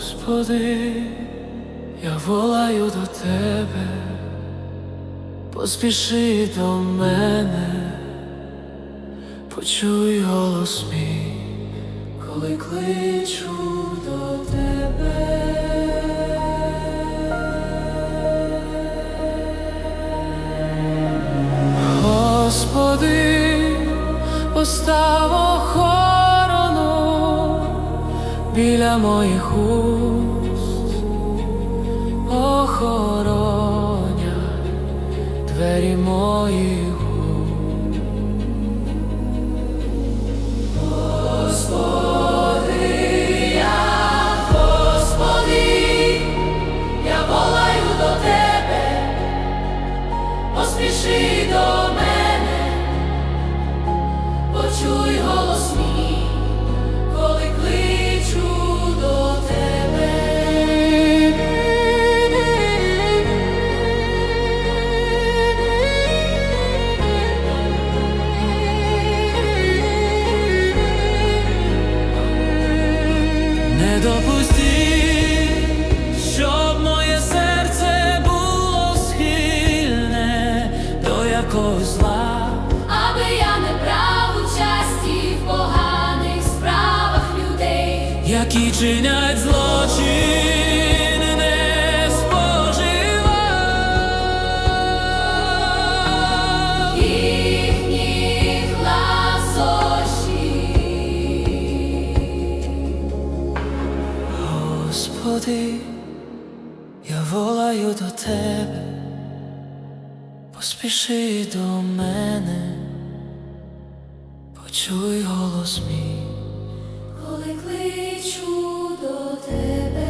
Господи, я волаю до Тебе, поспіши до мене, почуй голос мій, коли кличу. Господи, постав охорону біля моїх уст, охороня двері моїх до якогось зла. Аби я не брав участі в поганих справах людей, які чинять злочин, не споживав. їхніх ласощів. Господи, я волаю до Тебе, Поспіши до мене, почуй голос мій, коли кличу до тебе.